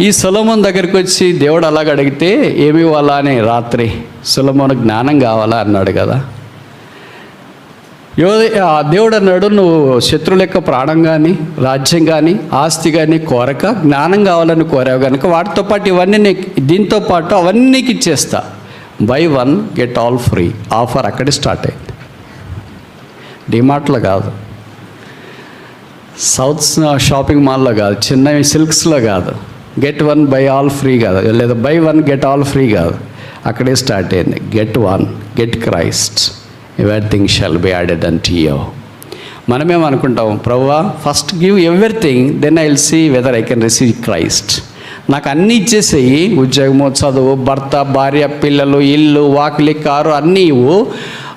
ఈ సులమోన్ దగ్గరికి వచ్చి దేవుడు అలాగ అడిగితే ఏమి ఇవ్వాలా అని రాత్రి సులమోను జ్ఞానం కావాలా అన్నాడు కదా. యో ఆ దేవుడు అన్నాడు నువ్వు శత్రువుల యొక్క ప్రాణం కానీ రాజ్యం కానీ ఆస్తి కానీ కోరక జ్ఞానం కావాలని కోరావు కనుక వాటితో పాటు ఇవన్నీ నీకు దీంతో పాటు అవన్నీ నీకు ఇచ్చేస్తా. Buy one get all free. Offer అక్కడే స్టార్ట్ అయింది. డిమార్ట్లో కాదు. సౌత్ షాపింగ్ మాల్లో కాదు చిన్న సిల్క్స్లో కాదు. Get one buy all free కాదు. లేదా buy one get all free కాదు. అక్కడే స్టార్ట్ అయింది. Get one get Christ. Everything shall be added and టీయో మనమేమనుకుంటాం ప్రవ్వా first give everything then I will see whether I can receive Christ. నాకు అన్నీ ఇచ్చేసేయి. ఉద్యోగము చదువు భర్త భార్య పిల్లలు ఇల్లు వాకిలి కారు అన్నీ ఇవ్వు.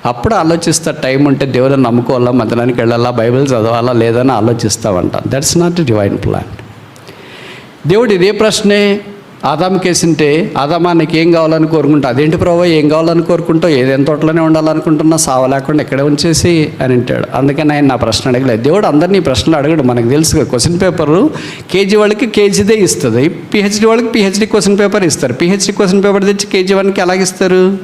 అప్పుడు ఆలోచిస్తా టైం ఉంటే దేవుడిని నమ్ముకోవాలా? మధ్యాహ్నానికి వెళ్ళాలా? బైబిల్ చదవాలా? లేదని ఆలోచిస్తామంట దట్స్ నాట్ డివైన్ ప్లాన్ దేవుడు ఇదే ప్రశ్నే ఆదాం కేసింటే ఆదామా నీకు ఏం కావాలని కోరుకుంటా అదేంటి ప్రభావ ఏం కావాలని కోరుకుంటావు? ఏదైనా తోటలోనే ఉండాలనుకుంటున్నా సావ లేకుండా ఇక్కడే ఉంచేసి అని అంటాడు. అందుకని ఆయన నా ప్రశ్న అడగలేదు. దేవుడు అందరినీ ప్రశ్నలు అడగడు. మనకు తెలుసు క్వశ్చన్ పేపరు కేజీ వాళ్ళకి కేజీదే ఇస్తుంది. పిహెచ్డి వాళ్ళకి పిహెచ్డి క్వశ్చన్ పేపర్ ఇస్తారు. పిహెచ్డి క్వశ్చన్ పేపర్ తెచ్చి కేజీ వన్కి ఎలాగిస్తారు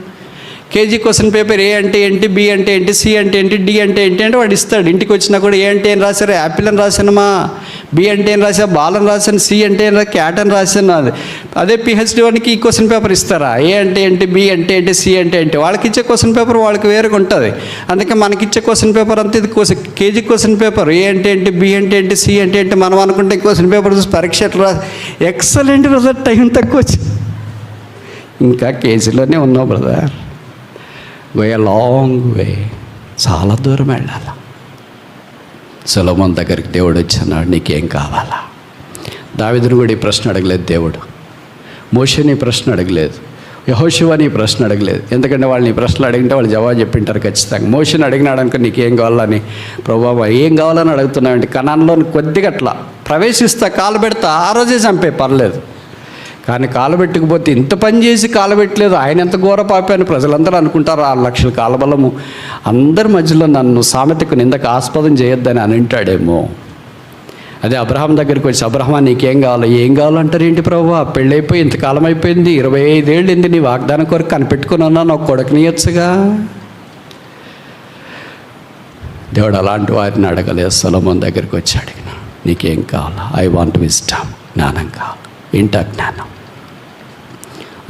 కేజీ క్వశ్చన్ పేపర్ ఏ అంటే ఏంటి బి అంటే ఏంటి సి అంటే ఏంటి డి అంటే ఏంటి అంటే వాడు ఇస్తాడు. ఇంటికి వచ్చినా కూడా ఏ అంటే ఏం రాశారు? యాపిల్ అని రాశానమా బి అంటే ఏం రాసా బాల్ రాశాను సి అంటే ఏం క్యాట్ అని రాశాను అది అదే పిహెచ్డి వాడికి ఈ క్వశ్చన్ పేపర్ ఇస్తారా? ఏ అంటే ఏంటి? బి అంటే ఏంటి? సి అంటే ఏంటి? వాళ్ళకి ఇచ్చే క్వశ్చన్ పేపర్ వాళ్ళకి వేరుగా ఉంటుంది. అందుకే మనకి ఇచ్చే క్వశ్చన్ పేపర్ అంతా ఇది question KG question paper A అంటే ఏంటి? బి అంటే ఏంటి? సి అంటే ఏంటి? మనం అనుకుంటే క్వశ్చన్ పేపర్ చూసి పరీక్ష ఎట్లా రా ఎక్సలెంట్ రిజల్ట్ టైం తక్కువ వచ్చింది. ఇంకా కేజీలోనే ఉన్నావు బ్రదర్ వే లాంగ్ వే చాలా దూరం వెళ్ళాలి? సులభం దగ్గరికి దేవుడు వచ్చినాడు నీకేం కావాలా? దావిదును కూడా ఈ ప్రశ్న అడగలేదు దేవుడు. మోషని ప్రశ్న అడగలేదు. యహోశివని ప్రశ్న అడగలేదు. ఎందుకంటే వాళ్ళని ప్రశ్నలు అడిగితే వాళ్ళు జవాబు చెప్పింటారు ఖచ్చితంగా. మోషన్ అడిగినాడు అనుకో నీకేం కావాలని? ప్రభావ ఏం కావాలని అడుగుతున్నావంటే కణాల్లో కొద్దిగా అట్లా ప్రవేశిస్తా కాలు పెడతా ఆ రోజే చంపే పర్లేదు. కానీ కాలబెట్టుకుపోతే ఇంత పని చేసి కాలబెట్టలేదు ఆయన ఎంత ఘోర పాపి అని ప్రజలందరూ అనుకుంటారు. ఆరు లక్షల కాలబలము అందరి మధ్యలో నన్ను సామెతకు నిందకు ఆస్పదం చేయొద్దని అని అంటాడేమో. అదే అబ్రహాం దగ్గరికి వచ్చి అబ్రహమా నీకేం కావాలి? ఏం కావాలంటారు ఏంటి ప్రభు? పెళ్ళైపోయి ఇంతకాలం అయిపోయింది. ఇరవై ఐదేళ్ళు ఏంది నీ వాగ్దానం కొరకు కనిపెట్టుకుని ఉన్నాను ఒక కొడుకునియచ్చుగా దేవుడు అలాంటి వారిని అడగలేదు. సొలమోన్ దగ్గరికి వచ్చి అడిగిన నీకేం కావాలా? ఐ వాంట్ విజ్డమ్ జ్ఞానం కావాలి. ఏంటో జ్ఞానం.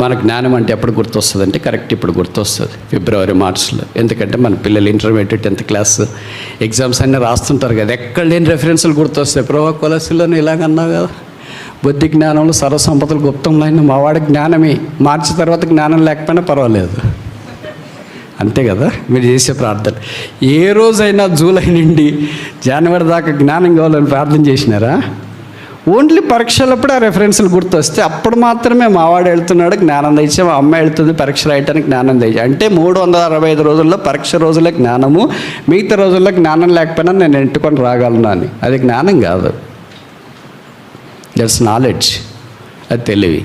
మన జ్ఞానం అంటే ఎప్పుడు గుర్తొస్తుంది అంటే కరెక్ట్ ఇప్పుడు గుర్తొస్తుంది. ఫిబ్రవరి మార్చ్లో. ఎందుకంటే మన పిల్లలు ఇంటర్మీడియట్ టెన్త్ క్లాస్ ఎగ్జామ్స్ అన్నీ రాస్తుంటారు కదా. ఎక్కడ లేని రెఫరెన్స్లు గుర్తొస్తాయి. ప్రభా కొలసిలోనే ఇలాగన్నావు కదా. బుద్ధి జ్ఞానంలో సర్వసంపదలు గుప్తంలో అయిన మావాడి జ్ఞానమే. మార్చి తర్వాత జ్ఞానం లేకపోయినా పర్వాలేదు. అంతే కదా. మీరు చేసే ప్రార్థన. ఏ రోజైనా జూలై నుండి జనవరి దాకా జ్ఞానం కావాలని ప్రార్థన చేసినారా? ఓన్లీ పరీక్షలప్పుడు ఆ రెఫరెన్స్లు గుర్తొస్తే అప్పుడు మాత్రమే మావాడు వెళ్తున్నాడు జ్ఞానం తెచ్చే మా అమ్మ వెళ్తుంది పరీక్ష రాయటానికి జ్ఞానం తెచ్చి. అంటే మూడు వందల అరవై ఐదు రోజుల్లో పరీక్ష రోజులే జ్ఞానము మిగతా రోజుల్లో జ్ఞానం లేకపోయినా నేను ఎంటుకొని రాగలను అని అది జ్ఞానం కాదు. దట్స్ నాలెడ్జ్ అది తెలివి.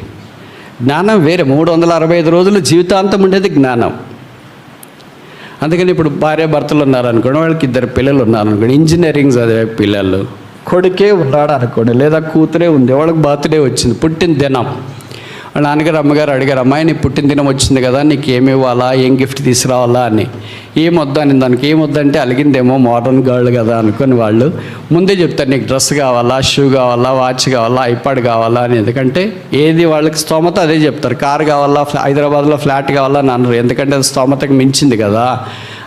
జ్ఞానం వేరే. మూడు వందల అరవై ఐదు రోజులు జీవితాంతం ఉండేది జ్ఞానం. అందుకని ఇప్పుడు భార్య భర్తలు ఉన్నారనుకోండి వాళ్ళకి ఇద్దరు పిల్లలు ఉన్నారనుకోండి ఇంజనీరింగ్ చదివే పిల్లలు. కొడుకే ఉన్నాడు అనుకోండి లేదా కూతురే ఉంది వాళ్ళకి బర్త్డే వచ్చింది పుట్టిన దినం. నాన్నగారు అమ్మగారు అడిగారు అమ్మాయి నీ పుట్టిన దినం వచ్చింది కదా నీకు ఏమి ఇవ్వాలా ఏం గిఫ్ట్ తీసుకురావాలా? అని. ఏం అని దానికి ఏం వద్దంటే అలిగిందేమో మోడర్న్ గర్ల్ కదా అనుకుని వాళ్ళు ముందే చెప్తారు నీకు డ్రెస్ కావాలా షూ కావాలా వాచ్ కావాలా ఐపాడ్ కావాలా అని. ఎందుకంటే ఏది వాళ్ళకి స్తోమత అదే చెప్తారు. కార్ కావాలా హైదరాబాద్లో ఫ్లాట్ కావాలా అని అనరు ఎందుకంటే అది స్తోమతకు మించింది కదా.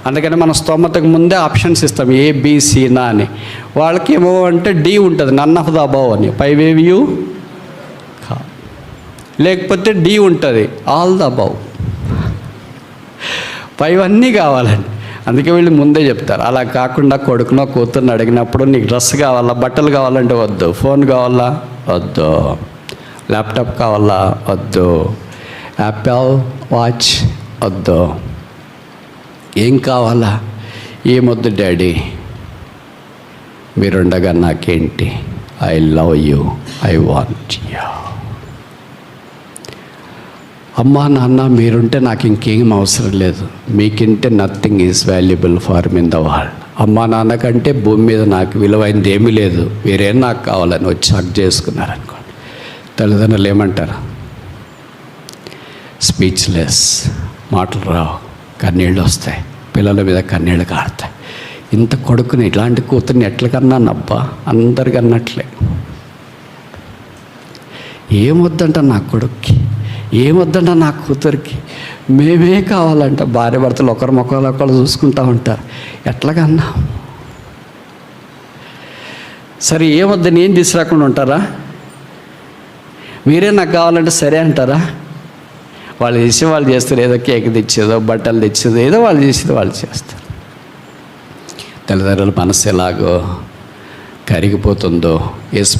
అందుకని మన స్తోమతకు ముందే ఆప్షన్స్ ఇస్తాం ఏ బీసీనా అని. వాళ్ళకి ఏమో అంటే డి ఉంటుంది నన్ ఆఫ్ ద అబౌవ్ అని. పైవేవ్ యూ? లేకపోతే డి ఉంటుంది ఆల్ ద అబౌవ్. పైవన్నీ కావాలండి. అందుకే వీళ్ళు ముందే చెప్తారు అలా కాకుండా కొడుకునో కూతుర్ని అడిగినప్పుడు నీకు డ్రెస్ కావాలా బట్టలు కావాలంటే వద్దు. ఫోన్ కావాలా? వద్దు. ల్యాప్టాప్ కావాలా? వద్దు. Apple watch? వద్దు. ఏం కావాలా? ఏమొద్దు డాడీ? మీరుండగా నాకేంటి? I love you. I want you. అమ్మా నాన్న మీరుంటే నాకు ఇంకేం అవసరం లేదు. మీకింటే nothing is valuable far in the world. అమ్మా నాన్న కంటే భూమి మీద నాకు విలువైంది ఏమీ లేదు. మీరేం నాకు కావాలని వచ్చి హక్ చేసుకున్నారనుకోండి. తల్లిదండ్రులు ఏమంటారు? స్పీచ్లెస్. మాటలు రావు. కన్నీళ్ళు వస్తాయి. పిల్లల మీద కన్నీళ్ళు కారుతాయి. ఇంత కొడుకుని ఇట్లాంటి కూతుర్ని ఎట్లా కన్నానబ్బా? అందరికి అన్నట్లే ఏమొద్దంట నా కొడుక్కి? ఏమొద్దంట నా కూతురికి? మేమే కావాలంట. భార్య భర్తలు ఒకరి మొక్కలు ఒకరు చూసుకుంటా ఉంటారు. ఎట్లాగన్నా సరే ఏమొద్దని ఏం తీసుకురాకుండా ఉంటారా? మీరే నాకు కావాలంటే సరే అంటారా? వాళ్ళు చేసి వాళ్ళు చేస్తారు. ఏదో కేక్ తెచ్చేదో బట్టలు తెచ్చేదో ఏదో వాళ్ళు చేసేది వాళ్ళు చేస్తారు. తల్లిదండ్రుల మనసు ఎలాగో కరిగిపోతుందో యేసు